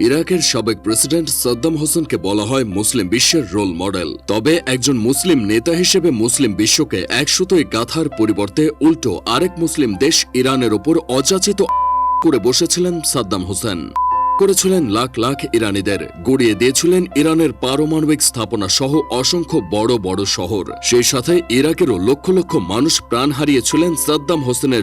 ইরাকের সাবেক প্রেসিডেন্ট সাদ্দাম হোসেনকে বলা হয় মুসলিম বিশ্বের রোল মডেল। তবে একজন মুসলিম নেতা হিসেবে মুসলিম বিশ্বকে একশোতই গাথার পরিবর্তে উল্টো আরেক মুসলিম দেশ ইরানের ওপর অযাচিত করে বসেছিলেন সাদ্দাম হোসেন। করেছিলেন লাখ লাখ ইরানিদের, গড়িয়ে দিয়েছিলেন ইরানের পারমাণবিক স্থাপনা সহ অসংখ্য বড় বড় শহর। সেই সাথে ইরাকেরও লক্ষ লক্ষ মানুষ প্রাণ হারিয়েছিলেন সাদ্দাম হোসেনের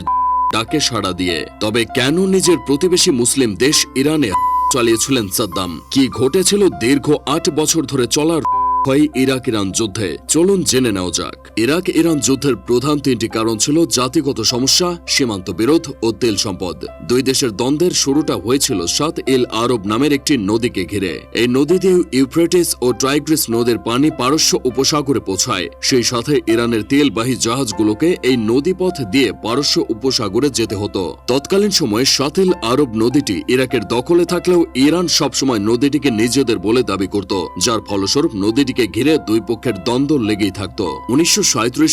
ডাকে সাড়া দিয়ে। তবে কেন নিজের প্রতিবেশী মুসলিম দেশ ইরানে চালিয়েছিলেন সাদ্দাম। কি ঘটেছিল দীর্ঘ আট বছর ধরে চলার হয় ইরাক ইরান যুদ্ধে। চলুন জেনে নেওয়া যাক। ইরাক ইরান যুদ্ধের প্রধান তিনটি কারণ ছিল জাতিগত সমস্যা, সীমান্ত বিরোধ ও তেল সম্পদ। দুই দেশের দ্বন্দ্বের শুরুটা হয়েছিল সাত ইল আরব নামের একটি নদীকে ঘিরে। এই নদী দিয়ে ইউফ্রেটিস ও ট্রাইগ্রিস নদীর পানি পারস্য উপসাগরে পৌঁছায়। সেই সাথে ইরানের তেলবাহী জাহাজগুলোকে এই নদীপথ দিয়ে পারস্য উপসাগরে যেতে হতো। তৎকালীন সময়ে সাতিল আরব নদীটি ইরাকের দখলে থাকলেও ইরান সবসময় নদীটিকে নিজেদের বলে দাবি করত, যার ফলস্বরূপ নদীটিকে ঘিরে দুই পক্ষের দ্বন্দ্ব লেগেই থাকত। উনিশশো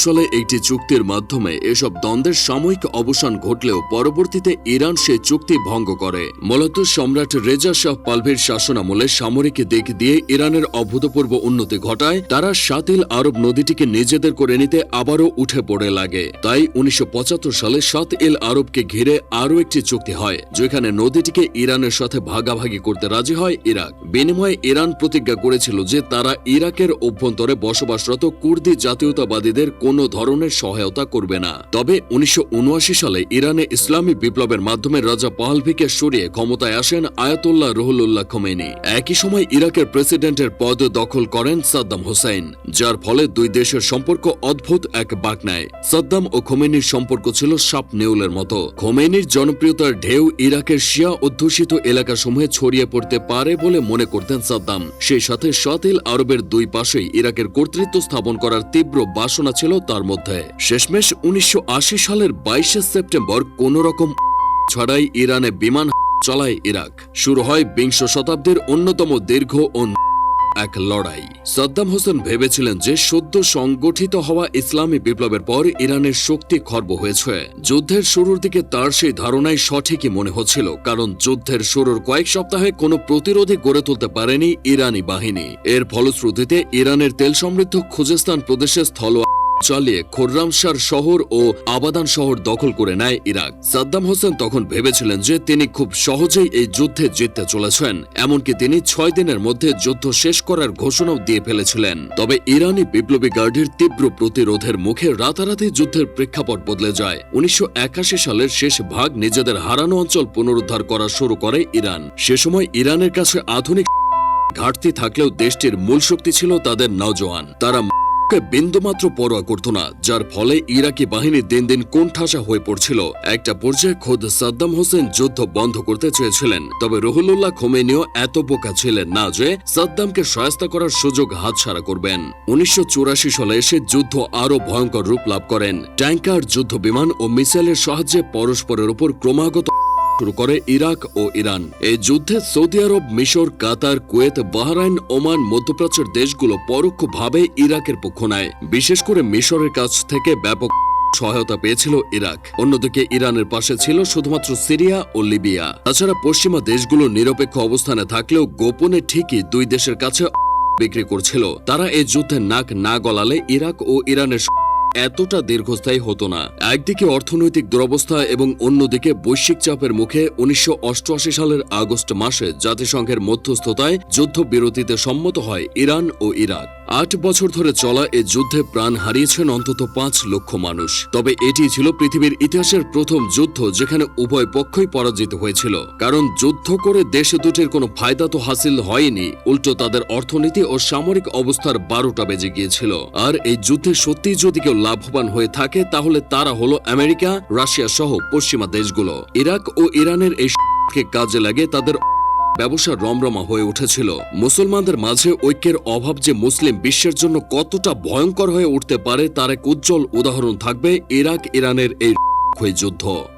সালে একটি চুক্তির মাধ্যমে এসব দ্বন্দ্বের সাময়িক অবসান ঘটলেও পরবর্তীতে ইরান সেই চুক্তি ভঙ্গ করে। মূলত সম্রাট রেজা শাহ পালভির শাসনামলে সামরিক দিক দিয়ে ইরানের অভূতপূর্ব উন্নতি ঘটায়, তারা সাতিল আরব নদীটিকে নিজেদের করে নিতে আবারও উঠে পড়ে লাগে। তাই উনিশশো পঁচাত্তর সালে সাত ইল আরবকে ঘিরে আরও একটি চুক্তি হয়, যেখানে নদীটিকে ইরানের সাথে ভাগাভাগি করতে রাজি হয় ইরাক। বিনিময়ে ইরান প্রতিজ্ঞা করেছিল যে তারা ইরাকের অভ্যন্তরে বসবাসরত কুর্দি জাতীয়তাবাদীদের কোনো ধরনের সহায়তা করবে না। তবে উনিশশো সালে ইরানে ইসলামী বিপ্লবের মাধ্যমে রাজা পাহলভিকে সরিয়ে ক্ষমতায় আসেন আয়াতুল্লাহ রহুল্লাহ খোমেনি একই সময় ইরাকের প্রেসিডেন্টের পদ দখল করেন সাদ্দাম হোসেন যার ফলে দুই দেশের সম্পর্ক অদ্ভুত এক বাক নেয় সাদ্দাম ও খোমেনির সম্পর্ক ছিল সাপ নেউলের মতো। খোমেনির জনপ্রিয়তার ঢেউ ইরাকের শিয়া অধ্যুষিত এলাকাসমূহে ছড়িয়ে পড়তে পারে বলে মনে করতেন সাদ্দাম। সেই সাথে সাতিল আরবের দুই পাশেই ইরাকের কর্তৃত্ব স্থাপন করার তীব্র বাসনা ছিল তার মধ্যে। শেষমেশ উনিশশো আশি সালের বাইশে সেপ্টেম্বর কোন রকম ছাড়াই ইরানে বিমান চলায় ইরাক। শুরু হয় বিংশ শতাব্দীর অন্যতম দীর্ঘ ও এক লড়াই। সাদ্দাম হোসেন ভেবেছিলেন যে সদ্য সংগঠিত হওয়া ইসলামী বিপ্লবের পর ইরানের শক্তি খর্ব হয়েছে। যুদ্ধের শুরুর দিকে তার সেই ধারণাই সঠিকই মনে হচ্ছিল, কারণ যুদ্ধের শুরুর কয়েক সপ্তাহে কোনো প্রতিরোধী গড়ে তুলতে পারেনি ইরানি বাহিনী। এর ফলশ্রুতিতে ইরানের তেল সমৃদ্ধ খুজেস্তান প্রদেশে স্থল চালিয়ে খোর্রামশার শহর ও আবাদান শহর দখল করে নেয় ইরাক। সাদ্দাম হোসেন তখন ভেবেছিলেন যে তিনি খুব সহজেই এই যুদ্ধে জিততে চলেছেন, এমনকি তিনি ছয় দিনের মধ্যে যুদ্ধ শেষ করার ঘোষণাও দিয়ে ফেলেছিলেন। তবে ইরানি বিপ্লবী গার্ডের তীব্র প্রতিরোধের মুখে রাতারাতি যুদ্ধের প্রেক্ষাপট বদলে যায়। উনিশশো একাশি সালের শেষ ভাগ নিজেদের হারানো অঞ্চল পুনরুদ্ধার করা শুরু করে ইরান। সে সময় ইরানের কাছে আধুনিক ঘাটতি থাকলেও দেশটির মূল শক্তি ছিল তাদের নজওয়ান তারা কে বিন্দুমাত্র পরোয়া করত না, যার ফলে ইরাকি বাহিনী দিন দিন কোণঠাসা হয়ে পড়ছিল। একটা পর্যায়ে খোদ সাদ্দাম হোসেন যুদ্ধ বন্ধ করতে চেয়েছিলেন। তবে রহুল্লাহ খোমেনিও এত বোকা ছিলেন না যে সাদ্দামকে সহায়তা করার সুযোগ হাতছাড়া করবেন। উনিশশো চুরাশি সালে এসে যুদ্ধ আরও ভয়ঙ্কর রূপ লাভ করেন। ট্যাঙ্কার যুদ্ধ বিমান ও মিসাইলের সাহায্যে পরস্পরের উপর ক্রমাগত শুরু করে ইরাক ও ইরান। এই যুদ্ধে সৌদি আরব, মিশর, কাতার, কুয়েত, বাহরাইন, ওমান মধ্যপ্রাচ্যের দেশগুলো পরোক্ষভাবে ইরাকের পক্ষ নেয়। বিশেষ করে মিশরের কাছ থেকে ব্যাপক সহায়তা পেয়েছিল ইরাক। অন্যদিকে ইরানের পাশে ছিল শুধুমাত্র সিরিয়া ও লিবিয়া। তাছাড়া পশ্চিমা দেশগুলো নিরপেক্ষ অবস্থানে থাকলেও গোপনে ঠিকই দুই দেশের কাছে বিক্রি করছিল। তারা এই যুদ্ধে নাক না গলালে ইরাক ও ইরানের এতটা দীর্ঘস্থায়ী হতো না। একদিকে অর্থনৈতিক দুরবস্থা এবং অন্যদিকে বৈশ্বিক চাপের মুখে উনিশশো অষ্টআশি সালের আগস্ট মাসে জাতিসংঘের মধ্যস্থতায় যুদ্ধবিরতিতে সম্মত হয় ইরান ও ইরাক। আট বছর ধরে চলা এ যুদ্ধে প্রাণ হারিয়েছেন অন্তত পাঁচ লক্ষ মানুষ। তবে এটি ছিল পৃথিবীর ইতিহাসের প্রথম যুদ্ধ যেখানে উভয় পক্ষই পরাজিত হয়েছিল। কারণ যুদ্ধ করে দেশে দুটির কোনো ফায়দা তো হাসিল হয়নি। উল্টো তাদের অর্থনীতি ও সামরিক অবস্থার বারোটা বেজে গিয়েছিল। আর এই যুদ্ধে সত্যি যদি কেউ লাভবান হয়ে থাকে, তাহলে তারা হলো আমেরিকা, রাশিয়া সহ পশ্চিমা দেশগুলো। ইরাক ও ইরানের এই কাজে লাগে তাদের ব্যবসা রমরমা হয়ে উঠেছিল। মুসলমানদের মাঝে ঐক্যের অভাব যে মুসলিম বিশ্বের জন্য কতটা ভয়ঙ্কর হয়ে উঠতে পারে, তার এক উজ্জ্বল উদাহরণ থাকবে ইরাক ইরানের এই যুদ্ধ।